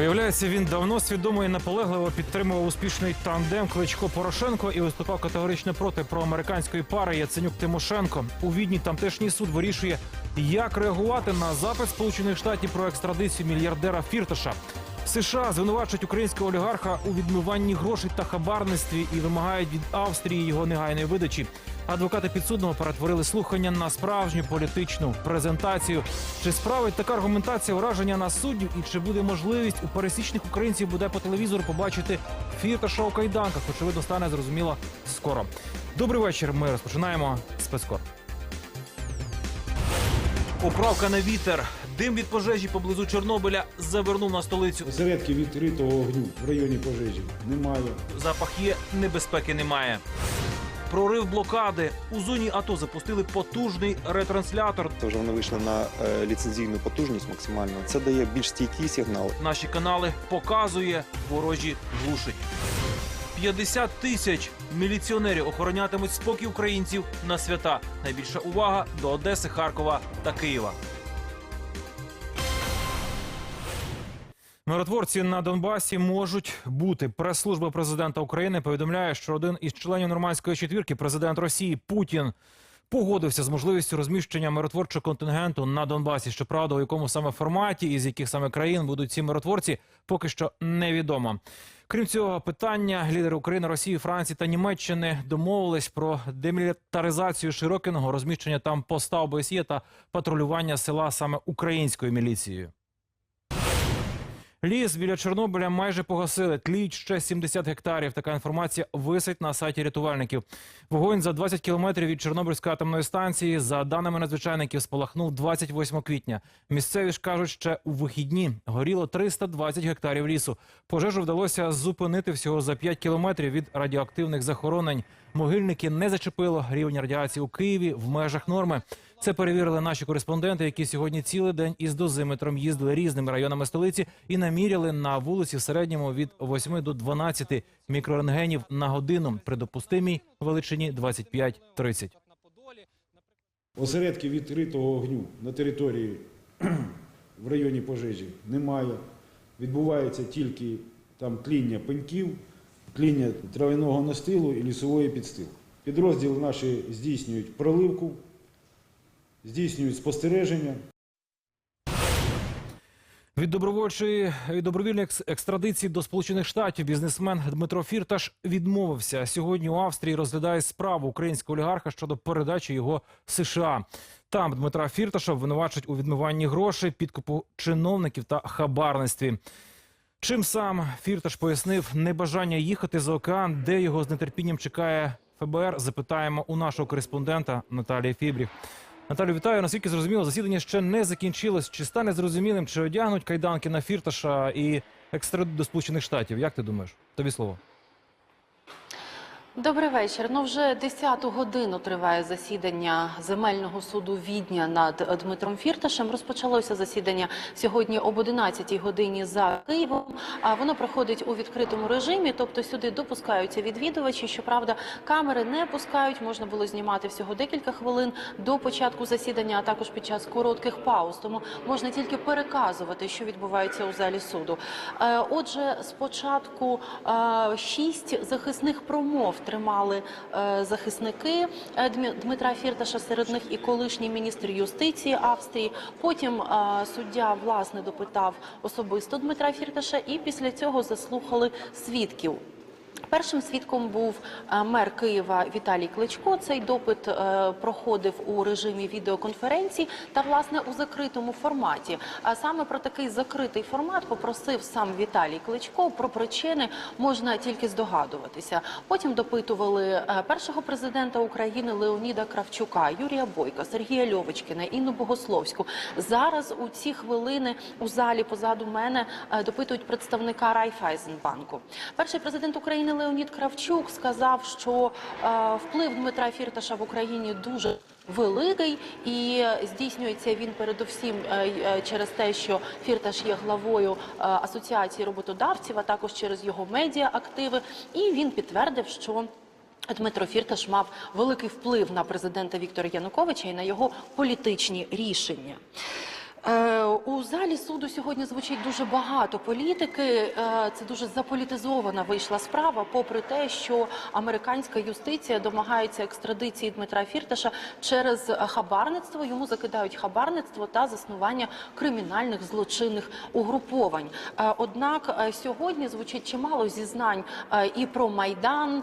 Виявляється, він давно свідомо і наполегливо підтримував успішний тандем Кличко Порошенко і виступав категорично проти проамериканської пари Яценюк Тимошенко. У відні тамтешній суд вирішує, як реагувати на запит Сполучених Штатів про екстрадицію мільярдера Фірташа. США звинувачують українського олігарха у відмиванні грошей та хабарництві і вимагають від Австрії його негайної видачі. Адвокати підсудного перетворили слухання на справжню політичну презентацію. Чи справить така аргументація враження на суддів, і чи буде можливість у пересічних українців буде по телевізору побачити фірташа у кайданках? Очевидно, стане зрозуміло скоро. Добрий вечір. Ми розпочинаємо спецкор. Поправка на вітер. Дим від пожежі поблизу Чорнобиля завернув на столицю. Осередки відкритого вогню в районі пожежі немає. Запах є, небезпеки немає. Прорив блокади у зоні АТО запустили потужний ретранслятор. Тож вони вийшли на е, ліцензійну потужність максимально. Це дає більш стійкий сигнал. Наші канали показує, ворожі глушить. 50 тисяч міліціонерів охоронятимуть спокій українців на свята. Найбільша увага до Одеси, Харкова та Києва. Миротворці на Донбасі можуть бути. Прес-служба президента України повідомляє, що один із членів нормандської четвірки, президент Росії Путін, погодився з можливістю розміщення миротворчого контингенту на Донбасі. Щоправда, у якому саме форматі і з яких саме країн будуть ці миротворці, поки що невідомо. Крім цього питання, лідери України, Росії, Франції та Німеччини домовились про демілітаризацію Широкиного, розміщення там поста ОБСЄ та патрулювання села саме українською міліцією. Ліс біля Чорнобиля майже погасили. Тліють ще 70 гектарів. Така інформація висить на сайті рятувальників. Вогонь за 20 кілометрів від Чорнобильської атомної станції, за даними надзвичайників, спалахнув 28 квітня. Місцеві ж кажуть, ще у вихідні горіло 320 гектарів лісу. Пожежу вдалося зупинити всього за 5 кілометрів від радіоактивних захоронень. Могильники не зачепило рівень радіації у Києві в межах норми. Це перевірили наші кореспонденти, які сьогодні цілий день із дозиметром їздили різними районами столиці і наміряли на вулиці в середньому від 8 до 12 мікрорентгенів на годину при допустимій величині 25-30. Осередки відкритого вогню на території в районі пожежі немає. Відбувається тільки там тління пеньків, тління травяного настилу і лісової підстилки. Підрозділи наші здійснюють проливку, здійснюють спостереження. Від добровольчої від добровільної екстрадиції до Сполучених Штатів бізнесмен Дмитро Фірташ відмовився. Сьогодні у Австрії розглядає справу українського олігарха щодо передачі його США. Там Дмитра Фірташа обвинувачують у відмиванні грошей, підкупу чиновників та хабарництві. Чим сам Фірташ пояснив небажання їхати за океан, де його з нетерпінням чекає ФБР, запитаємо у нашого кореспондента Наталії Фібріх. Наталю, вітаю. Наскільки зрозуміло, засідання ще не закінчилось. Чи стане зрозумілим, чи одягнуть кайданки на Фірташа і екстрад до Сполучених Штатів? Як ти думаєш? Тобі слово. Добрий вечір. Ну вже 10-ту годину триває засідання земельного суду Відня над Дмитром Фірташем. Розпочалося засідання сьогодні об 11-й годині за Києвом. А воно проходить у відкритому режимі, тобто сюди допускаються відвідувачі. Щоправда, камери не пускають. Можна було знімати всього декілька хвилин до початку засідання, а також під час коротких пауз. Тому можна тільки переказувати, що відбувається у залі суду. Е, Отже, спочатку е, шість захисних промов тримали е, захисники е, Дмитра Фірташа. Серед них і колишній міністр юстиції Австрії. Потім е, суддя власне допитав особисто Дмитра Фірташа, і після цього заслухали свідків. Першим свідком був е, мер Києва Віталій Кличко. Цей допит е, проходив у режимі відеоконференції та власне у закритому форматі. А саме про такий закритий формат попросив сам Віталій Кличко. Про причини можна тільки здогадуватися. Потім допитували е, першого президента України Леоніда Кравчука, Юрія Бойка, Сергія Льовочкіна, Інну Богословську. Зараз у ці хвилини у залі позаду мене допитують представника Райфайзенбанку. Перший президент України Леонід Кравчук сказав, що е, вплив Дмитра Фірташа в Україні дуже великий і здійснюється він передусім е, е, через те, що Фірташ є главою асоціації роботодавців, а також через його медіа активи. І він підтвердив, що Дмитро Фірташ мав великий вплив на президента Віктора Януковича і на його політичні рішення. Е, У залі суду сьогодні звучить дуже багато політики. Е, Це дуже заполітизована вийшла справа, попри те, що американська юстиція домагається екстрадиції Дмитра Фірташа через хабарництво. Йому закидають хабарництво та заснування кримінальних злочинних угруповань. Е, Однак сьогодні звучить чимало зізнань і про майдан.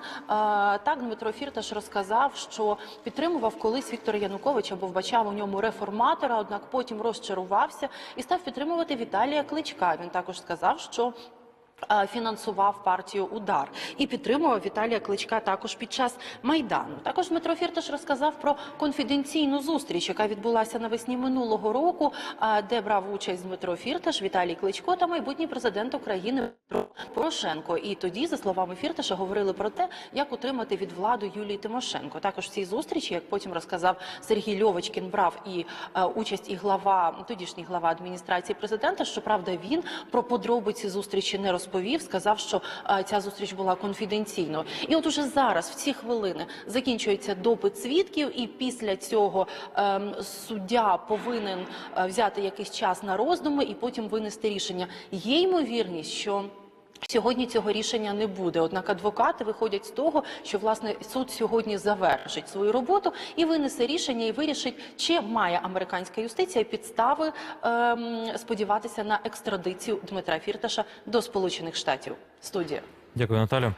Так Дмитро Фірташ розказав, що підтримував колись Віктора Януковича, бо вбачав у ньому реформатора. Однак потім розчарувався і став підтримувати Віталія Кличка. Він також сказав, що Фінансував партію Удар і підтримував Віталія Кличка також під час майдану. Також Дмитро Фірташ розказав про конфіденційну зустріч, яка відбулася навесні минулого року, е, де брав участь Дмитро Фірташ, Віталій Кличко та майбутній президент України Петро Порошенко. І тоді, за словами Фірташа, говорили про те, як утримати від влади Юлії Тимошенко. Також в цій зустрічі, як потім розказав Сергій Льовочкін, брав і е, участь і глава тодішній глава адміністрації президента. Щоправда, він про подробиці зустрічі не розповів. Сказав, що е, ця зустріч була конфіденційною. І от уже зараз, в ці хвилини, закінчується допит свідків, і після цього ем, суддя повинен е, взяти якийсь час на роздуми і потім винести рішення. Є ймовірність, що Сьогодні цього рішення не буде. Однак адвокати виходять з того, що власне суд сьогодні завершить свою роботу і винесе рішення і вирішить, чи має американська юстиція підстави ем, сподіватися на екстрадицію Дмитра Фірташа до Сполучених Штатів. Студія. Дякую, Наталю.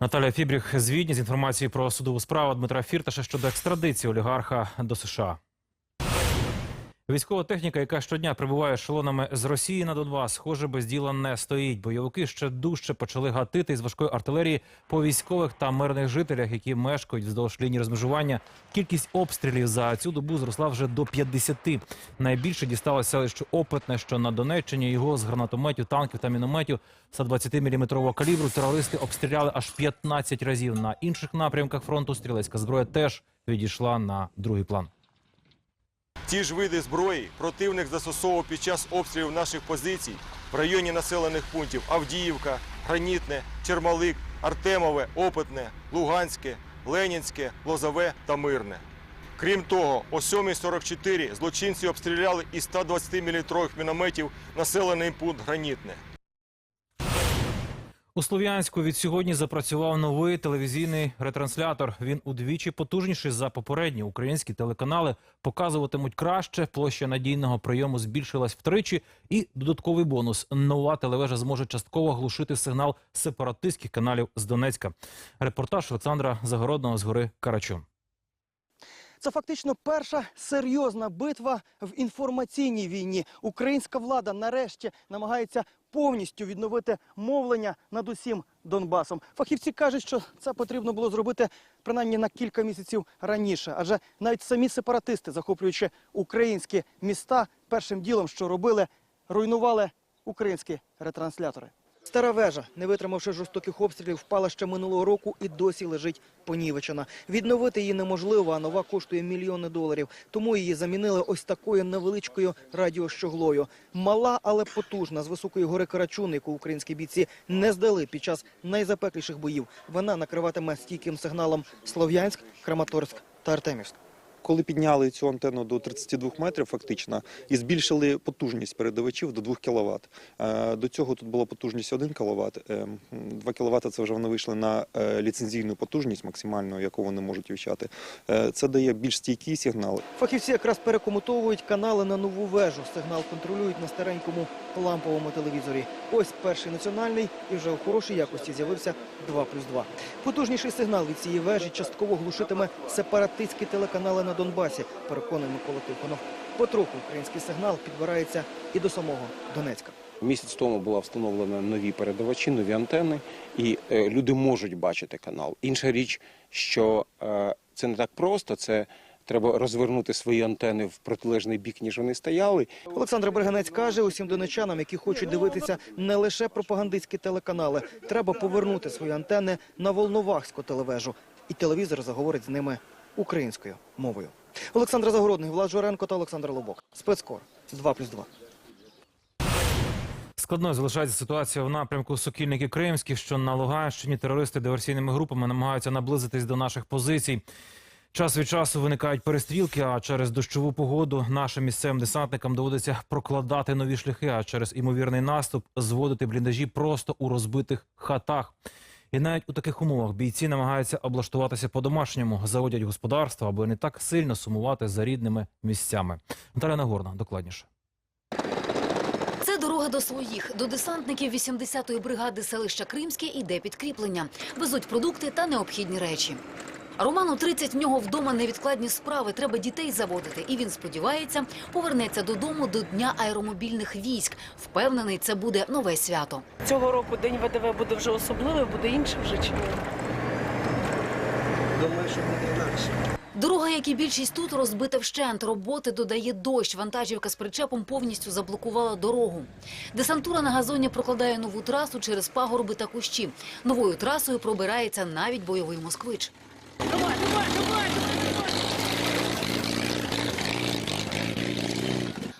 Наталя Фібріх з Відні з інформацією про судову справу Дмитра Фірташа щодо екстрадиції олігарха до США. Військова техніка, яка щодня прибуває ешелонами з Росії на Донбас, схоже, без діла не стоїть. Бойовики ще дужче почали гатити із важкої артилерії по військових та мирних жителях, які мешкають вздовж лінії розмежування. Кількість обстрілів за цю добу зросла вже до 50. Найбільше дісталося селищу Опитне, що на Донеччині. Його з гранатометів, танків та мінометів 120-мм калібру терористи обстріляли аж 15 разів. На інших напрямках фронту стрілецька зброя теж відійшла на другий план. Ті ж види зброї противник застосовував під час обстрілів наших позицій в районі населених пунктів Авдіївка, Гранітне, Чермалик, Артемове, Опитне, Луганське, Ленінське, Лозове та Мирне. Крім того, о 7.44 злочинці обстріляли із 120-мм мінометів населений пункт Гранітне. У Слов'янську від сьогодні запрацював новий телевізійний ретранслятор. Він удвічі потужніший за попередні. Українські телеканали показуватимуть краще. Площа надійного прийому збільшилась втричі. І додатковий бонус: нова телевежа зможе частково глушити сигнал сепаратистських каналів з Донецька. Репортаж Олександра Загородного з гори Карачун. Це фактично перша серйозна битва в інформаційній війні. Українська влада нарешті намагається повністю відновити мовлення над усім Донбасом. Фахівці кажуть, що це потрібно було зробити принаймні на кілька місяців раніше, адже навіть самі сепаратисти, захоплюючи українські міста, першим ділом, що робили, руйнували українські ретранслятори. Стара вежа, не витримавши жорстоких обстрілів, впала ще минулого року і досі лежить понівечена. Відновити її неможливо, а нова коштує мільйони доларів. Тому її замінили ось такою невеличкою радіощоглою. Мала, але потужна, з високої гори Карачун, яку українські бійці не здали під час найзапекліших боїв. Вона накриватиме стійким сигналом Слов'янськ, Краматорськ та Артемівськ. Коли підняли цю антенну до 32 метрів, фактично, і збільшили потужність передавачів до 2 кВт. До цього тут була потужність 1 кВт. 2 кВт – це вже вони вийшли на е, ліцензійну потужність максимальну, яку вони можуть віщати. Е, Це дає більш стійкий сигнал. Фахівці якраз перекомутовують канали на нову вежу. Сигнал контролюють на старенькому ламповому телевізорі. Ось перший національний і вже у хорошій якості з'явився 2 плюс 2. Потужніший сигнал від цієї вежі частково глушитиме сепаратистські телеканали на Донбасі, переконує Микола Тихонов. Потроху український сигнал підбирається і до самого Донецька. Місяць тому була встановлена нові передавачі, нові антени, і е, люди можуть бачити канал. Інша річ, що е, це не так просто. Це треба розвернути свої антени в протилежний бік, ніж вони стояли. Олександр Берганець каже усім донечанам, які хочуть дивитися не лише пропагандистські телеканали, треба повернути свої антени на Волновахську телевежу. І телевізор заговорить з ними українською мовою. Олександр Загородний, Влад Жоренко та Олександр Лобок. Спецкор 2+,2. Складною залишається ситуація в напрямку Сокільники Кримських, що на Луганщині терористи диверсійними групами намагаються наблизитись до наших позицій. Час від часу виникають перестрілки, а через дощову погоду нашим місцевим десантникам доводиться прокладати нові шляхи, а через імовірний наступ зводити бліндажі просто у розбитих хатах. І навіть у таких умовах бійці намагаються облаштуватися по-домашньому, заводять господарство, аби не так сильно сумувати за рідними місцями. Наталя Нагорна, докладніше. Це дорога до своїх. До десантників 80-ї бригади селища Кримське іде підкріплення. Везуть продукти та необхідні речі. Роману 30, в нього вдома невідкладні справи. Треба дітей заводити. І він сподівається, повернеться додому до Дня аеромобільних військ. Впевнений, це буде нове свято. Цього року день ВДВ буде вже особливий, буде інший вже чи ні? Дорога, як і більшість тут, розбита вщент. Роботи додає дощ. Вантажівка з причепом повністю заблокувала дорогу. Десантура на газоні прокладає нову трасу через пагорби та кущі. Новою трасою пробирається навіть бойовий москвич.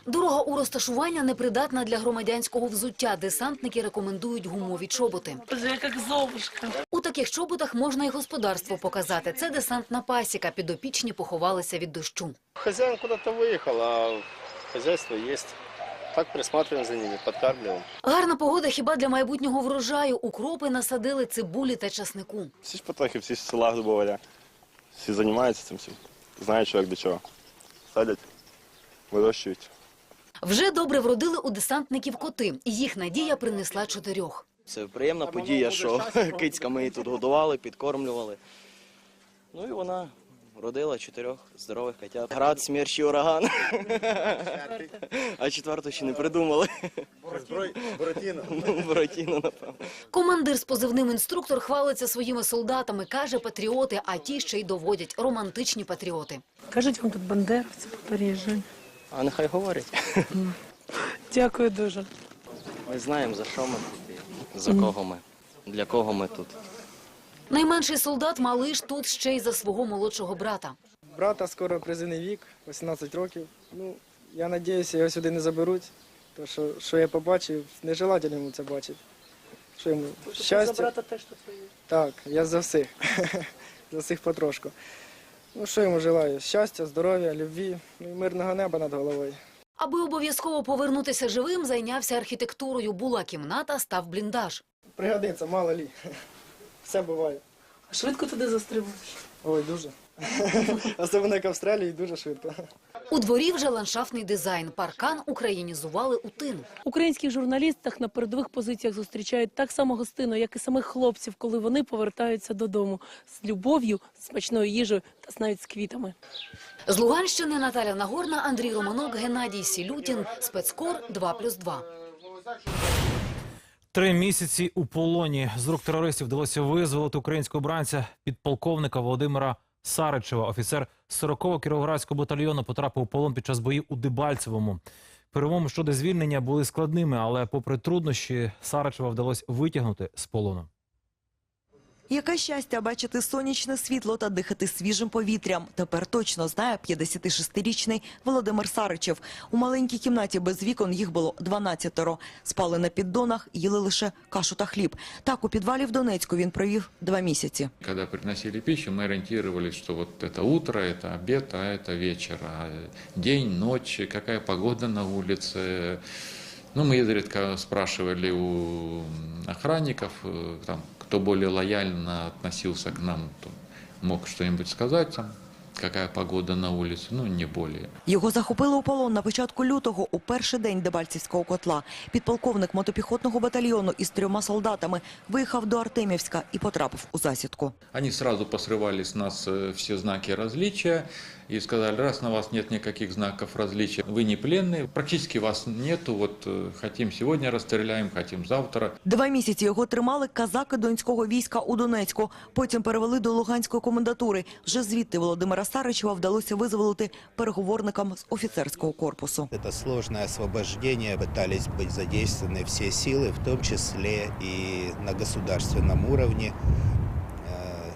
Дорога у розташування непридатна для громадянського взуття. Десантники рекомендують гумові чоботи. Як. У таких чоботах можна і господарство показати. Це десантна пасіка. Підопічні поховалися від дощу. Хозяин куда-то выехал, а хозяйство есть. Так присматриваем за ними, подкармливаем. Гарна погода хіба для майбутнього врожаю. Укропи насадили цибулі та часнику. Всі ж потохи, всі ж села, грубо говоря. Всі займаються цим всім. Знає чоловік до чого. Садять, вирощують. Вже добре вродили у десантників коти. Їх надія принесла чотирьох. Це приємна подія, що кицька ми її тут годували, підкормлювали. Ну і вона родила чотирьох здорових котят. Град, смерч і ураган. А четверту ще не придумали. Буратіно. Буратіно, напевно. Командир з позивним інструктор хвалиться своїми солдатами. Каже, патріоти, а ті ще й доводять романтичні патріоти. Кажуть вам тут бандеровці по Парижі. А нехай говорять. Дякую дуже. Ми знаємо, за що ми тут за кого ми, для кого ми тут. Найменший солдат малиш тут ще й за свого молодшого брата. Брата скоро призивний вік, 18 років. Ну, я сподіваюся, його сюди не заберуть. То що, що я побачив, нежелательно йому це бачити. Що йому щастя. За брата теж тут воює. Так, я за всіх. за всіх потрошку. Ну, що йому желаю? Щастя, здоров'я, любві, ну і мирного неба над головою. Аби обов'язково повернутися живим, зайнявся архітектурою. Була кімната, став бліндаж. Пригодиться, мало лі. Все буває. А швидко туди застрибуєш? Ой, дуже. Особливо як в Австралії, дуже швидко. У дворі вже ландшафтний дизайн. Паркан українізували у тину. Українських журналістах на передових позиціях зустрічають так само гостинно, як і самих хлопців, коли вони повертаються додому з любов'ю, смачною їжею та навіть з квітами. З Луганщини Наталя Нагорна, Андрій Романок, Геннадій Сілютін. Спецкор 2+,2. Три місяці у полоні з рук терористів вдалося визволити українського бранця підполковника Володимира Саричева. Офіцер 40-го кіровоградського батальйону потрапив у полон під час боїв у Дебальцевому. Перемоги щодо звільнення були складними, але попри труднощі Саричева вдалося витягнути з полону. Яке щастя бачити сонячне світло та дихати свіжим повітрям. Тепер точно знає 56-річний Володимир Саричев. У маленькій кімнаті без вікон їх було 12-ро. Спали на піддонах, їли лише кашу та хліб. Так у підвалі в Донецьку він провів два місяці. Когда приносили пищу, мы ориентировались, что вот это утро, это обед, а это вечер, а день, ночь, какая погода на улице. Ну, мы изредка спрашивали у охранников, э, там, кто более лояльно относился к нам, то мог что-нибудь сказать, там, какая погода на улице, ну, не более. Його захопили у полон на початку лютого у перший день Дебальцівського котла. Підполковник мотопіхотного батальйону із трьома солдатами виїхав до Артемівська і потрапив у засідку. Они сразу посрывали с нас э, все знаки различия и сказали, раз на вас нет никаких знаков различия, вы не пленные, практически вас нету, вот э, хотим сегодня расстреляем, хотим завтра. Два місяці його тримали казаки Донського війська у Донецьку. Потім перевели до Луганської комендатури. Вже звідти Володимира Саричева вдалося визволити переговорникам з офіцерського корпусу. Это сложное освобождение, пытались быть задействованы все силы, в том числе и на государственном уровне.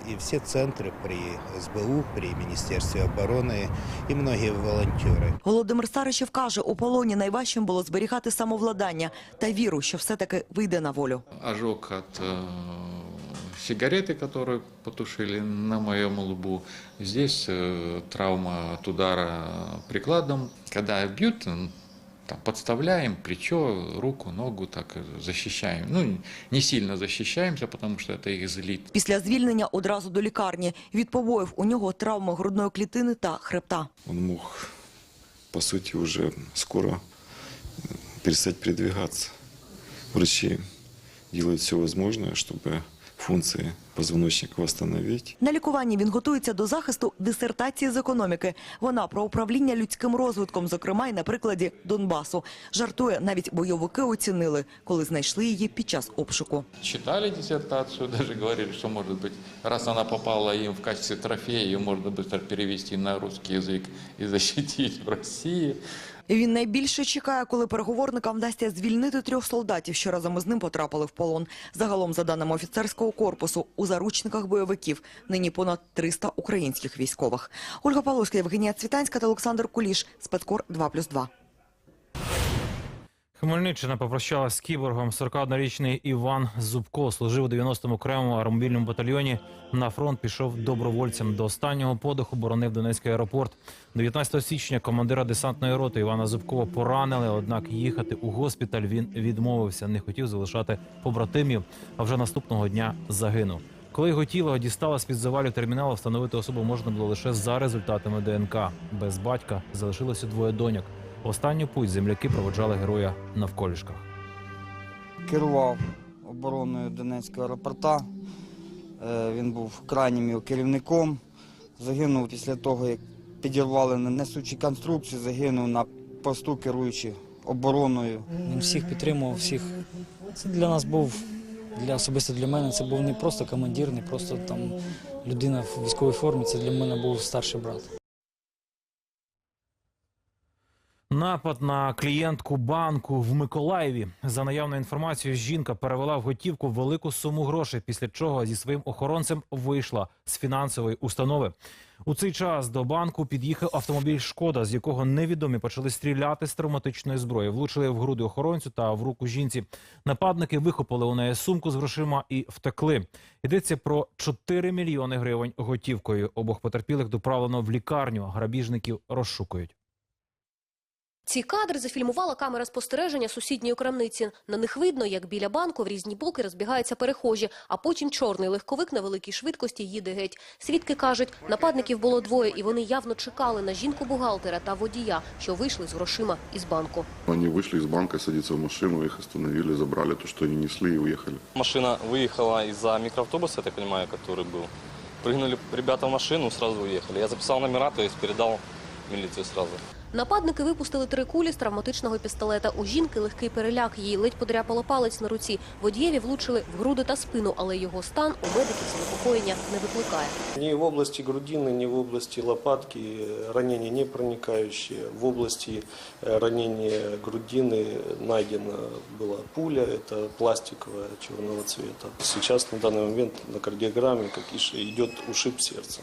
Э, И все центры при СБУ, при Министерстве обороны и многие волонтеры. Володимир Саричев каже, у полоні найважчим було зберігати самовладання та віру, що все-таки вийде на волю. Ожог от э, сигареты, которые потушили на моем лбу. Здесь э, травма от удара прикладом. Когда бьют, м, там, подставляем плечо, руку, ногу, так э, защищаем. Ну, не сильно защищаемся, потому что это их злит. Після звільнення одразу до лікарні. Від побоїв у нього травма грудної клітини та хребта. Он мог, по сути, уже скоро э, перестать передвигаться. Врачи делают все возможное, чтобы функции позвоночника восстановить. На лікуванні він готується до захисту дисертації з економіки. Вона про управління людським розвитком, зокрема й на прикладі Донбасу. Жартує, навіть бойовики оцінили, коли знайшли її під час обшуку. Читали диссертацию, даже говорили, что, может быть, раз она попала им в качестве трофея, ее можно быстро перевести на русский язык и защитить в России. Він найбільше чекає, коли переговорникам вдасться звільнити трьох солдатів, що разом із ним потрапили в полон. Загалом, за даними офіцерського корпусу, у заручниках бойовиків нині понад 300 українських військових. Ольга Павловська, Євгенія Цвітанська та Олександр Куліш. Спецкор 2+,2. Хмельниччина попрощалась з кіборгом. 41-річний Іван Зубко служив у 90-му окремому аеромобільному батальйоні. На фронт пішов добровольцем. До останнього подиху боронив Донецький аеропорт. 19 січня командира десантної роти Івана Зубкова поранили. Однак їхати у госпіталь він відмовився. Не хотів залишати побратимів. А вже наступного дня загинув. Коли його тіло дістало з під завалів терміналу, встановити особу можна було лише за результатами ДНК. Без батька залишилося двоє доньок. Останню путь земляки проводжали героя навколішках. керував обороною Донецького аеропорта. Е, Він був крайнім його керівником. Загинув після того, як підірвали несучі конструкції, загинув на посту керуючи обороною. Він всіх підтримував, всіх. Це для нас був, для особисто для мене, це був не просто командир, не просто там людина в військовій формі. Це для мене був старший брат. Напад на клієнтку банку в Миколаєві. За наявною інформацією, жінка перевела в готівку велику суму грошей, після чого зі своїм охоронцем вийшла з фінансової установи. У цей час до банку під'їхав автомобіль Шкода, з якого невідомі почали стріляти з травматичної зброї. Влучили в груди охоронцю та в руку жінці. Нападники вихопили у неї сумку з грошима і втекли. Йдеться про 4 мільйони гривень готівкою. Обох потерпілих доправлено в лікарню. Грабіжників розшукують. Ці кадри зафільмувала камера спостереження сусідньої крамниці. На них видно, як біля банку в різні боки розбігаються перехожі, а потім чорний легковик на великій швидкості їде геть. Свідки кажуть, нападників було двоє, і вони явно чекали на жінку-бухгалтера та водія, що вийшли з грошима із банку. Они вышли из банка, садятся в машину, их остановили, забрали то, что они несли и уехали. Машина выехала из-за микроавтобуса, я так понимаю, который был. Прыгнули ребята в машину, сразу уехали. Я записал номера, то есть передал в милицию сразу. Нападники випустили три кулі з травматичного пістолета. У жінки легкий переляк, їй ледь подряпало палець на руці. Водієві влучили в груди та спину, але його стан у медиків занепокоєння не викликає. Ни в области грудины, ни в области лопатки э, ранения не проникающие. В области э, ранения грудины найдена была пуля, это пластиковая черного цвета. Сейчас на данный момент на кардиограмме, как и идет ушиб сердца.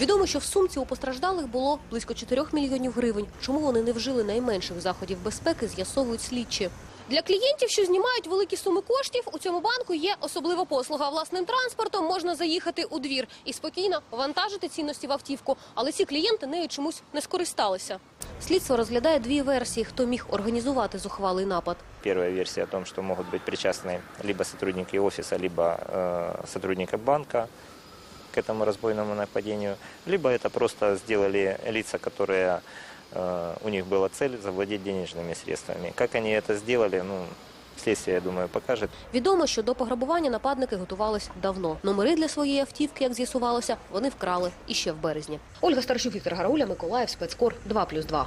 Відомо, що в сумці у постраждалих було близько 4 мільйонів гривень. Чому вони не вжили найменших заходів безпеки, з'ясовують слідчі. Для клієнтів, що знімають великі суми коштів, у цьому банку є особлива послуга. Власним транспортом можна заїхати у двір і спокійно вантажити цінності в автівку. Але ці клієнти нею чомусь не скористалися. Слідство розглядає дві версії, хто міг організувати зухвалий напад. Первая версия о том, что могут быть причастны либо сотрудники офиса, либо э, сотрудники банка к этому разбойному нападению, либо это просто сделали лица, которые э, у них была цель завладеть денежными средствами. Как они это сделали, ну, следствие, я думаю, покажет. Відомо, що до пограбування нападники готувались давно. Номери для своєї автівки, як з'ясувалося, вони вкрали іще в березні. Ольга Старшук, Віктор Гарауля, Миколаїв, спецкор 2+,2.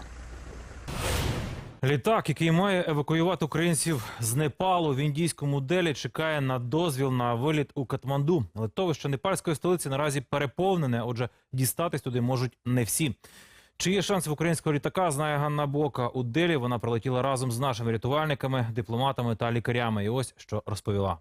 Літак, який має евакуювати українців з Непалу в індійському делі, чекає на дозвіл на виліт у Катманду. Литовище непальської столиці наразі переповнене, отже, дістатись туди можуть не всі. Чи є шанс в українського літака, знає Ганна Бока. У Делі вона прилетіла разом з нашими рятувальниками, дипломатами та лікарями. І ось що розповіла.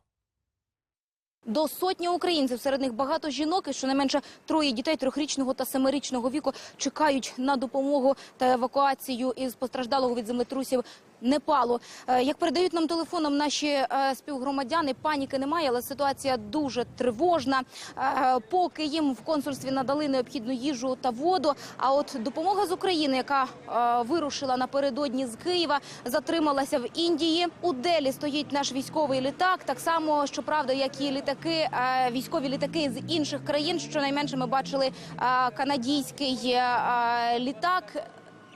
До сотні українців, серед них багато жінок, і щонайменше троє дітей трьохрічного та семирічного віку чекають на допомогу та евакуацію із постраждалого від землетрусів Непалу. Е, Як передають нам телефоном наші е, співгромадяни, паніки немає, але ситуація дуже тривожна. Е, Поки їм в консульстві надали необхідну їжу та воду. А от допомога з України, яка вирушила напередодні з Києва, затрималася в Індії. У Делі стоїть наш військовий літак. Так само, щоправда, як і літаки, військові літаки з інших країн. Щонайменше ми бачили канадійський літак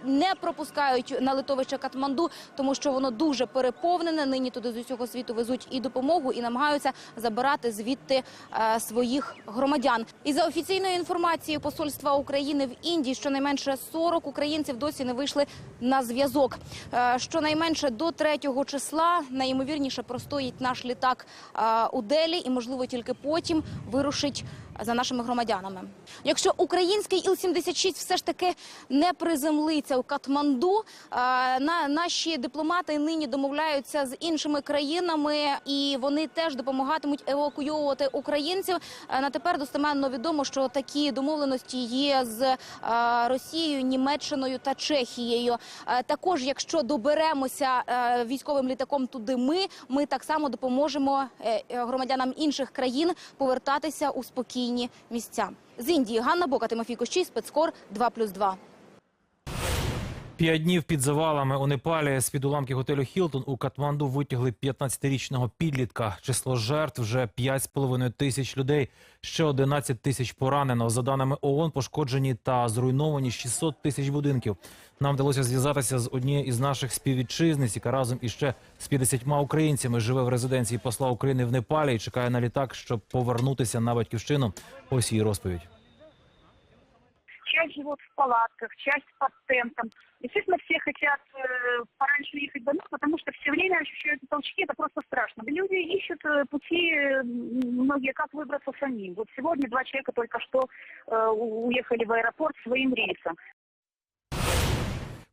не пропускають на литовище Катманду, тому що воно дуже переповнене. Нині туди з усього світу везуть і допомогу, і намагаються забирати звідти е, своїх громадян. І за офіційною інформацією посольства України в Індії, щонайменше 40 українців досі не вийшли на зв'язок. Е, щонайменше до 3 числа найімовірніше простоїть наш літак е, у Делі, і можливо тільки потім вирушить за нашими громадянами. Якщо український Іл-76 все ж таки не приземлиться у Катманду, е, на наші дипломати нині домовляються з іншими країнами, і вони теж допомагатимуть евакуйовувати українців. Е, На тепер достеменно відомо, що такі домовленості є з е, Росією, Німеччиною та Чехією. Також, якщо доберемося військовим літаком туди, ми, ми так само допоможемо громадянам інших країн повертатися у спокійні місця. З Індії Ганна Бока, Тимофій Кощій, спецкор 2+,2. П'ять днів під завалами у Непалі з-під уламків готелю Хілтон у Катманду витягли 15-річного підлітка. Число жертв вже 5,5 тисяч людей. Ще 11 тисяч поранено. За даними ООН, пошкоджені та зруйновані 600 тисяч будинків. Нам вдалося зв'язатися з однією із наших співвітчизниць, яка разом іще з 50 українцями живе в резиденції посла України в Непалі і чекає на літак, щоб повернутися на батьківщину. Ось її розповідь часть живут в палатках, часть под тентом. Естественно, все хотят э, пораньше ехать домой, потому что все время ощущают толчки, это просто страшно. Люди ищут э, пути, э, многие, как выбраться самим. Вот сегодня два человека только что э, у- уехали в аэропорт своим рейсом.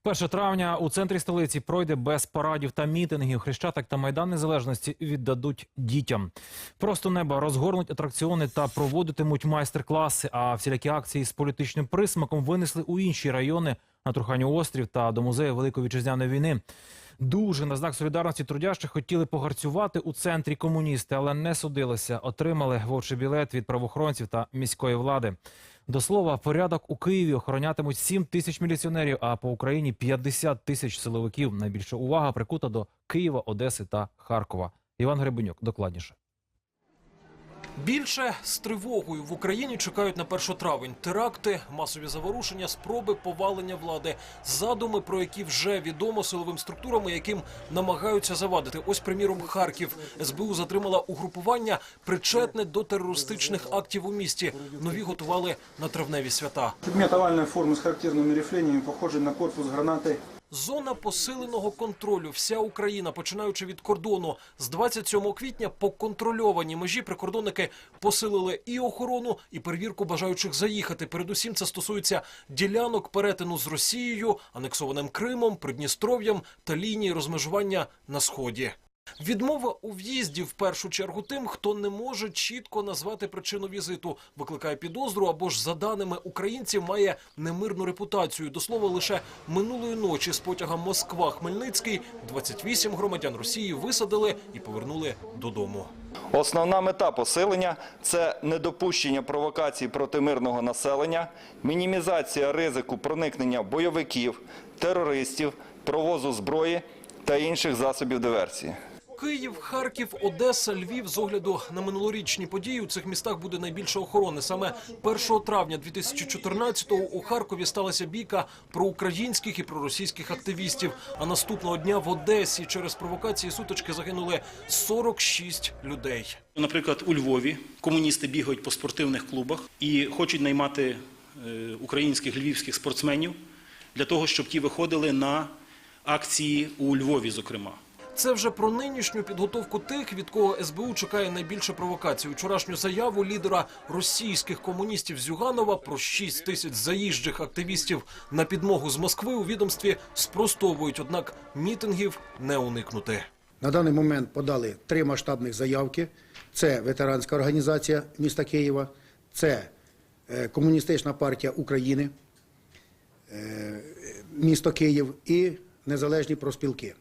1 травня у центрі столиці пройде без парадів та мітингів. Хрещатик та майдан незалежності віддадуть дітям. Просто неба розгорнуть атракціони та проводитимуть майстер-класи. А всілякі акції з політичним присмаком винесли у інші райони на Труханю острів та до музею Великої вітчизняної війни. Дуже на знак солідарності трудящих хотіли погарцювати у центрі комуністи, але не судилися. Отримали вовчий білет від правоохоронців та міської влади. До слова, порядок у Києві охоронятимуть 7 тисяч міліціонерів, а по Україні 50 тисяч силовиків. Найбільша увага прикута до Києва, Одеси та Харкова. Іван Гребенюк докладніше. Більше з тривогою в Україні чекають на 1 травень теракти, масові заворушення, спроби повалення влади, задуми, про які вже відомо силовим структурам, яким намагаються завадити. Ось, приміром, Харків СБУ затримала угрупування, причетне до терористичних актів у місті. Нові готували на травневі свята. Предмет овальной формы с характерными рифлениями, похожий на корпус гранаты. Зона посиленого контролю. Вся Україна, починаючи від кордону, з 27 квітня по контрольованій межі прикордонники посилили і охорону, і перевірку бажаючих заїхати. Передусім, це стосується ділянок перетину з Росією, анексованим Кримом, Придністров'ям та лінії розмежування на сході. Відмова у в'їзді в першу чергу тим, хто не може чітко назвати причину візиту, викликає підозру або ж за даними українців має немирну репутацію. До слова, лише минулої ночі з потяга Москва-Хмельницький 28 громадян Росії висадили і повернули додому. Основна мета посилення це недопущення провокацій проти мирного населення, мінімізація ризику проникнення бойовиків, терористів, провозу зброї та інших засобів диверсії. Київ, Харків, Одеса, Львів. З огляду на минулорічні події у цих містах буде найбільше охорони. Саме 1 травня 2014-го у Харкові сталася бійка про українських і проросійських активістів. А наступного дня в Одесі через провокації сутички загинули 46 людей. Наприклад, у Львові комуністи бігають по спортивних клубах і хочуть наймати е, українських львівських спортсменів для того, щоб ті виходили на акції у Львові, зокрема. Це вже про нинішню підготовку тих, від кого СБУ чекає найбільше провокацій. Вчорашню заяву лідера російських комуністів Зюганова про 6 тисяч заїжджих активістів на підмогу з Москви у відомстві спростовують, однак мітингів не уникнути. На даний момент подали три масштабних заявки: це ветеранська організація міста Києва, це е, Комуністична партія України, е, місто Київ і незалежні проспілки.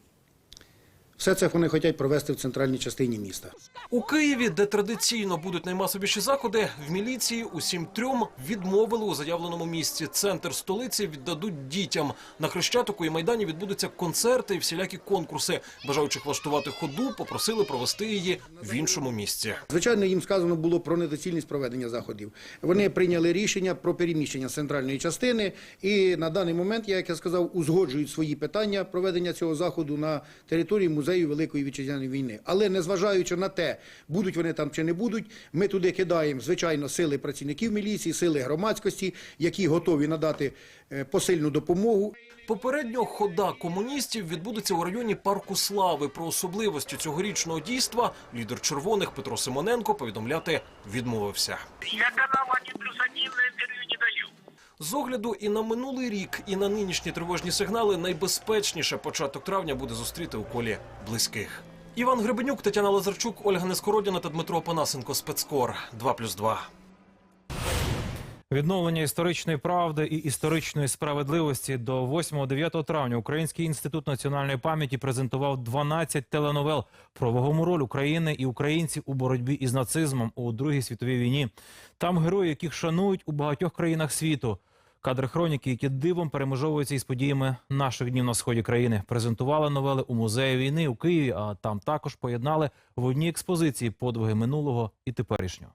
Все це вони хочуть провести в центральній частині міста. У Києві, де традиційно будуть наймасовіші заходи, в міліції усім трьом відмовили у заявленому місці. Центр столиці віддадуть дітям. На Хрещатику і Майдані відбудуться концерти і всілякі конкурси. Бажаючих влаштувати ходу попросили провести її в іншому місці. Звичайно, їм сказано було про недоцільність проведення заходів. Вони прийняли рішення про переміщення центральної частини, і на даний момент, як я сказав, узгоджують свої питання проведення цього заходу на території музею Великої вітчизняної війни. Але незважаючи на те, будуть вони там чи не будуть, ми туди кидаємо звичайно сили працівників міліції, сили громадськості, які готові надати е, посильну допомогу. Попередньо хода комуністів відбудеться у районі Парку Слави. Про особливості цьогорічного дійства лідер червоних Петро Симоненко повідомляти відмовився. Я канал 1 плюс 1 на интервью не даю. З огляду і на минулий рік, і на нинішні тривожні сигнали найбезпечніше початок травня буде зустріти у колі близьких. Іван Гребенюк, Тетяна Лазарчук, Ольга Нескородіна та Дмитро Панасенко. Спецкор 2+,2. Відновлення історичної правди і історичної справедливості до 8-9 травня Український інститут національної пам'яті презентував 12 теленовел про вагому роль України і українців у боротьбі із нацизмом у Другій світовій війні. Там герої, яких шанують у багатьох країнах світу. Кадри хроніки, які дивом перемежовуються із подіями наших днів на сході країни, презентували новели у музеї війни у Києві. А там також поєднали в одній експозиції подвиги минулого і теперішнього.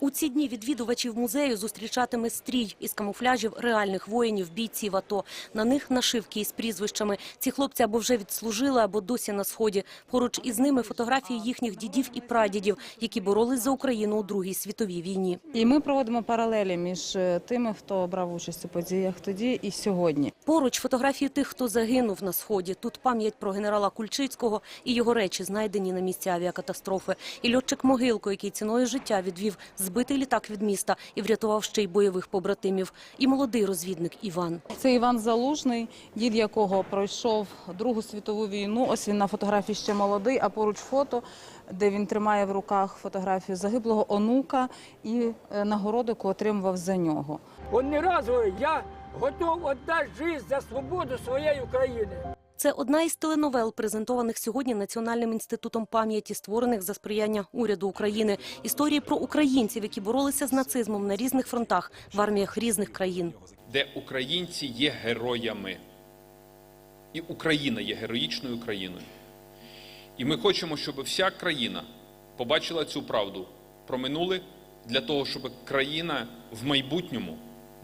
У ці дні відвідувачів музею зустрічатиме стрій із камуфляжів реальних воїнів, бійців АТО. На них нашивки із прізвищами. Ці хлопці або вже відслужили, або досі на сході. Поруч із ними фотографії їхніх дідів і прадідів, які боролись за Україну у Другій світовій війні. І ми проводимо паралелі між е, тими, хто брав участь у подіях тоді і сьогодні. Поруч фотографії тих, хто загинув на сході. Тут пам'ять про генерала Кульчицького і його речі, знайдені на місці авіакатастрофи. І льотчик Могилко, який ціною життя відвів збитий літак від міста і врятував ще й бойових побратимів. І молодий розвідник Іван. Це Іван Залужний, дід якого пройшов Другу світову війну. Ось він на фотографії ще молодий, а поруч фото, де він тримає в руках фотографію загиблого онука і е, нагороду, яку отримував за нього. Он не раз говорит, я готов отдать жизнь за свободу своєї України. Це одна із теленовел, презентованих сьогодні Національним інститутом пам'яті, створених за сприяння уряду України. Історії про українців, які боролися з нацизмом на різних фронтах в арміях різних країн. де українці є героями. І Україна є героїчною країною. І ми хочемо, щоб вся країна побачила цю правду про минуле для того, щоб країна в майбутньому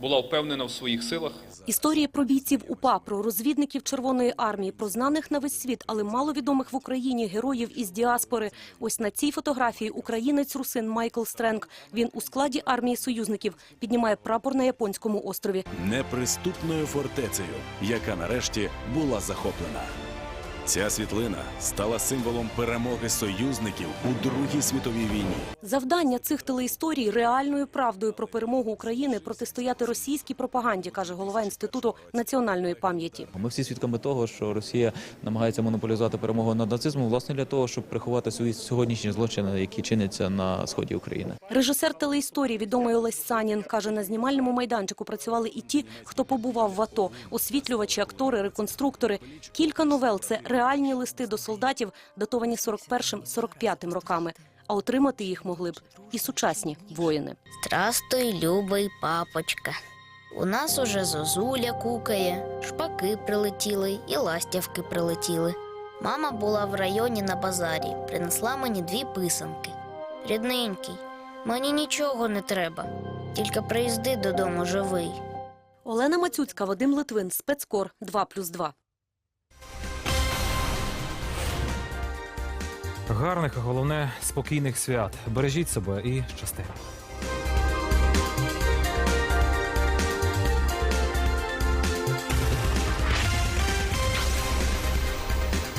була впевнена в своїх силах. Історії про бійців УПА, про розвідників Червоної армії, про знаних на весь світ, але маловідомих в Україні героїв із діаспори. Ось на цій фотографії українець русин Майкл Стренк. Він у складі армії союзників піднімає прапор на японському острові. неприступною фортецею, яка нарешті була захоплена. Ця світлина стала символом перемоги союзників у Другій світовій війні. Завдання цих телеісторій реальною правдою про перемогу України протистояти російській пропаганді, каже голова інституту національної пам'яті. Ми всі свідками того, що Росія намагається монополізувати перемогу над нацизмом, власне для того, щоб приховати свої сьогоднішні злочини, які чиняться на сході України. Режисер телеісторії, відомий Олесь Санін, каже, на знімальному майданчику працювали і ті, хто побував в АТО, освітлювачі, актори, реконструктори. Кілька новел це реальні листи до солдатів, датовані 41-45 роками. А отримати їх могли б і сучасні воїни. Здрастуй, любий папочка. У нас уже зозуля кукає, шпаки прилетіли і ластівки прилетіли. Мама була в районі на базарі, принесла мені дві писанки. Рідненький, мені нічого не треба, тільки приїзди додому живий. Олена Мацюцька, Вадим Литвин, спецкор 2+,2. Гарних, а головне спокійних свят. Бережіть себе і щасти.